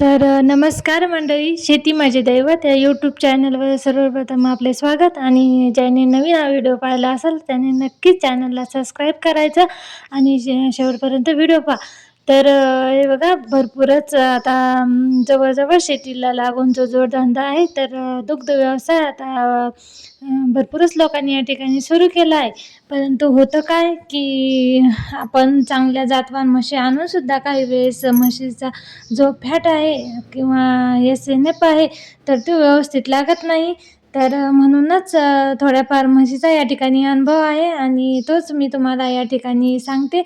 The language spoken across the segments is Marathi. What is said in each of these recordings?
तर नमस्कार मंडळी. शेती माझे दैवत या यूट्यूब चॅनलवर सर्वप्रथम आपले स्वागत. आणि ज्याने नवीन हा व्हिडिओ पाहिला असेल त्याने नक्कीच चॅनलला सबस्क्राईब करायचं आणि शे शेवटपर्यंत व्हिडिओ पहा. तर हे बघा भरपूरच आता जवळजवळ शेतीला लागून जो जोडधंदा आहे तर दुग्ध व्यवसाय आता भरपूरच लोकांनी या ठिकाणी सुरू केला आहे. परंतु होतं काय की आपण चांगल्या जातवान म्हशी आणूनसुद्धा काही वेळेस म्हशीचा जो फॅट आहे किंवा एस एन एफ आहे तर तो व्यवस्थित लागत नाही. तर म्हणूनच थोड्याफार म्हशीचा या ठिकाणी अनुभव आहे आणि तोच मी तुम्हाला या ठिकाणी सांगते.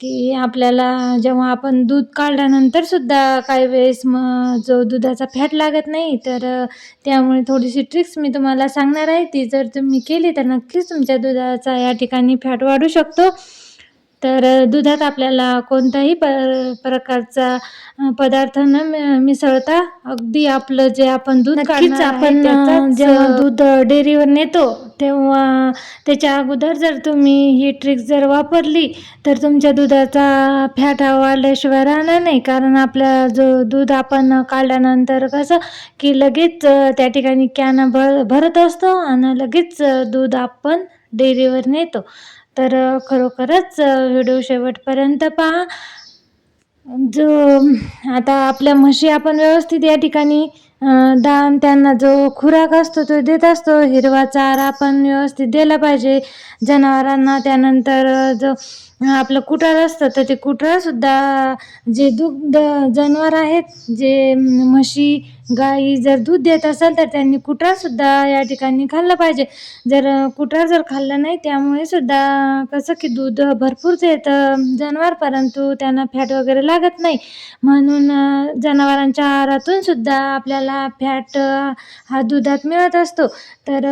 की आपल्याला जेव्हा आपण दूध काढल्यानंतर सुद्धा काही वेळेस मग जो दुधाचा फॅट लागत नाही तर त्यामुळे थोडीशी ट्रिक्स मी तुम्हाला सांगणार आहे. ती जर तुम्ही केली तर नक्कीच तुमच्या दुधाचा या ठिकाणी फॅट वाढू शकतो. तर दुधात आपल्याला कोणताही प प्रकारचा पदार्थ न मिसळता अगदी आपलं जे आपण दूध काढणार आपण, जेव्हा दूध डेअरीवर नेतो तेव्हा त्याच्या अगोदर जर तुम्ही ही ट्रिक जर वापरली तर तुमच्या दुधाचा फॅट हा वाढल्याशिवाय राहणार नाही. कारण आपला जो दूध आपण काढल्यानंतर कसं की लगेच त्या ठिकाणी कॅन भर भरत असतो आणि लगेच दूध आपण डेअरीवर नेतो. तर खरोखरच व्हिडिओ शेवटपर्यंत पहा. जो आता आपल्या म्हशी आपण व्यवस्थित या ठिकाणी दान त्यांना जो खुराक असतो तो देत असतो. हिरवा चारा आपण व्यवस्थित दिला पाहिजे. जनावरांना त्यानंतर जो आपलं कुटार असतं तर ते कुटारसुद्धा जे दुग्ध जनावर आहेत जे म्हशी गाई जर दूध देत असेल तर त्यांनी कुटारसुद्धा या ठिकाणी खाल्लं पाहिजे. जर कुटार जर खाल्लं नाही त्यामुळे सुद्धा कसं की दूध भरपूर येतं जनावर परंतु त्यांना फॅट वगैरे लागत नाही. म्हणून जनावरांच्या आहारातून सुद्धा आपल्याला फॅट हा दुधात मिळत असतो. तर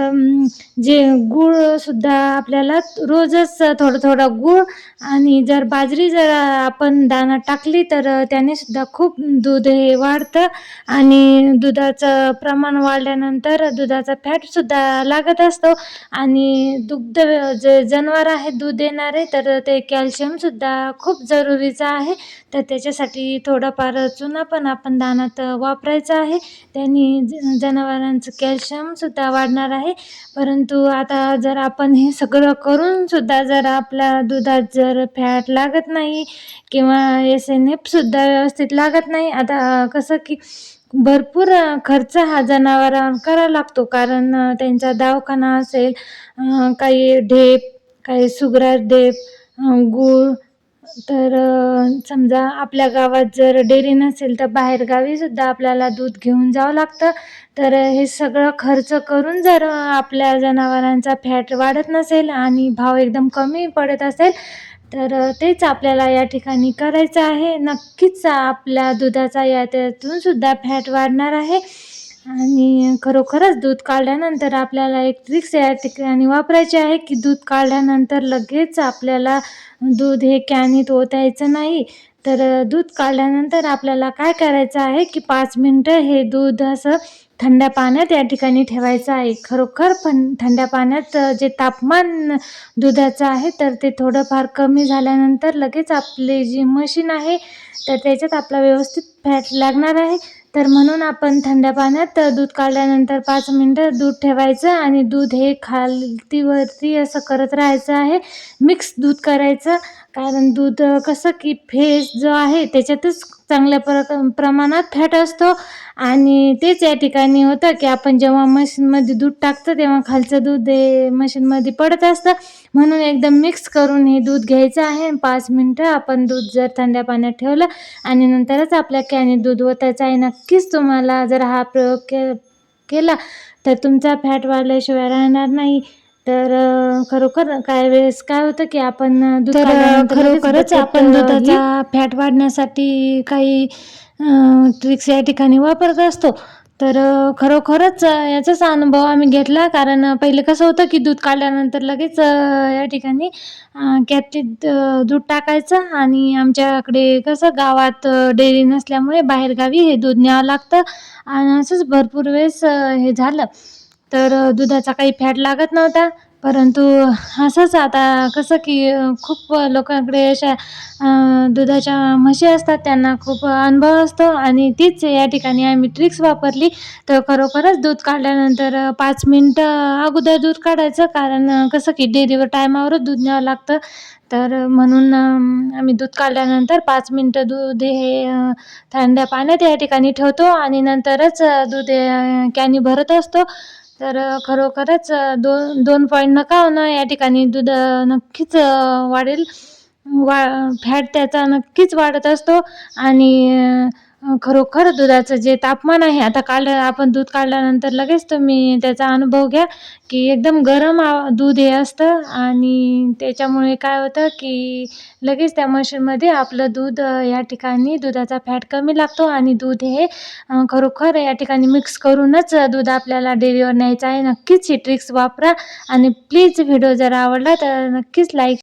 जे गूळसुद्धा आपल्याला रोजच थोडं थोडं गूळ आणि जर बाजरी जर आपण दाण्यात टाकली तर त्यानेसुद्धा त्याने सुद्धा खूप दूध हे वाढतं आणि दुधाचं प्रमाण वाढल्यानंतर दुधाचा फॅटसुद्धा लागत असतो आणि दुग्ध जे जनावर आहे दूध देणारे तर ते कॅल्शियमसुद्धा खूप जरुरीचं आहे. तर त्याच्यासाठी थोडंफार चुना पण आपण दानात वापरायचा आहे. त्यांनी ज जनावरांचं कॅल्शियमसुद्धा वाढणार आहे. परंतु आता जर आपण हे सगळं करूनसुद्धा जर आपल्या दुधात जर फॅट लागत नाही किंवा एस एन एफसुद्धा व्यवस्थित लागत नाही आता कसं की भरपूर खर्च हा जनावरांवर करावा लागतो. कारण त्यांचा दवाखाना असेल काही ढेप काही सुग्रास ढेप गूळ तर समजा आपल्या गावात जर डेअरी नसेल तर बाहेरगावीसुद्धा आपल्याला दूध घेऊन जावं लागतं. तर हे सगळं खर्च करून जर आपल्या जनावरांचा फॅट वाढत नसेल आणि भाव एकदम कमी पडत असेल तर तेच आपल्याला या ठिकाणी करायचं आहे. नक्कीच आपल्या दुधाचा यातून सुद्धा फॅट वाढणार आहे. आणि खरोखरच दूध काढल्यानंतर आपल्याला एक ट्रिक्स या ठिकाणी वापरायची आहे की दूध काढल्यानंतर लगेच आपल्याला दूध हे कॅनीत ओतायचं नाही. तर दूध काढल्यानंतर आपल्याला काय करायचं आहे की पाच मिनटं हे दूध असं थंड पाण्यात या ठिकाणी ठेवायचं आहे. खरोखर पण थंड पाण्यात जे तापमान दुधाचं आहे तर ते थोडंफार कमी झाल्यानंतर लगेच आपली जी मशीन आहे तर त्याच्यात आपला व्यवस्थित फॅट लागणार आहे. तर म्हणून आपण थंड पाण्यात दूध काढल्यानंतर पाच मिनटं दूध ठेवायचं आणि दूध हे खालतीवरती असं करत राहायचं आहे. मिक्स दूध करायचं. कारण दूध कसं की फेस जो आहे त्याच्यातच चांगल्या प्रक प्रमाणात फॅट असतो. आणि तेच या ठिकाणी होतं की आपण जेव्हा मशीनमध्ये दूध टाकतो तेव्हा खालचं दूध हे मशीनमध्ये पडत असतं. म्हणून एकदम मिक्स करून हे दूध घ्यायचं आहे. पाच मिनटं आपण दूध जर थंड्या पाण्यात ठेवलं आणि नंतरच आपल्या कॅने दूध ओतायचं आहे. नक्कीच तुम्हाला जर हा प्रयोग के केला तर तुमचा फॅट वाढल्याशिवाय राहणार नाही. तर खरोखर काही वेळेस काय होतं की आपण दूध तर, अ, काढल्यानंतर लगेच खरोखरच आपण अ, दुधाचा फॅट वाढण्यासाठी काही ट्रिक्स या ठिकाणी वापरत असतो. तर अ, खरोखरच अ, याचाच अनुभव आम्ही घेतला. कारण अ, पहिले कसं होतं की दूध काढल्यानंतर लगेच अ, या ठिकाणी कॅटलीत दूध टाकायचं आणि आमच्याकडे कसं गावात अ, डेअरी नसल्यामुळे बाहेरगावी हे दूध न्यावं लागतं. आणि असंच भरपूर वेळेस अ, हे झालं. तर दुधाचा काही फॅट लागत नव्हता. परंतु असंच आता कसं की खूप लोकांकडे अशा दुधाच्या म्हशी असतात त्यांना खूप अनुभव असतो. आणि तीच या ठिकाणी आम्ही ट्रिक्स वापरली. तर खरोखरच दूध काढल्यानंतर पाच मिनटं अगोदर दूध काढायचं. कारण कसं की डेअरीवर टायमावरच दूध न्यावं लागतं. तर म्हणून आम्ही दूध काढल्यानंतर पाच मिनटं दूध हे थंड पाण्यात या ठिकाणी ठेवतो. आणि नंतरच दूध कॅनी भरत असतो. तर खरोखरच दोन दोन पॉईंट नका होणं या ठिकाणी दूध नक्कीच वाढेल. वा फॅट त्याचा नक्कीच वाढत असतो. आणि खरोखर दुधाचं जे तापमान आहे आता काढलं आपण दूध काढल्यानंतर लगेच तुम्ही त्याचा अनुभव घ्या की एकदम गरम दूध हे असतं आणि त्याच्यामुळे काय होतं की लगेच त्या मशीनमध्ये आपलं दूध या ठिकाणी दुधाचा फॅट कमी लागतो आणि दूध हे खरोखर या ठिकाणी मिक्स करूनच दूध आपल्याला डेअरीवर न्यायचं आहे. नक्कीच ही ट्रिक्स वापरा आणि प्लीज व्हिडिओ जर आवडला तर नक्कीच लाईक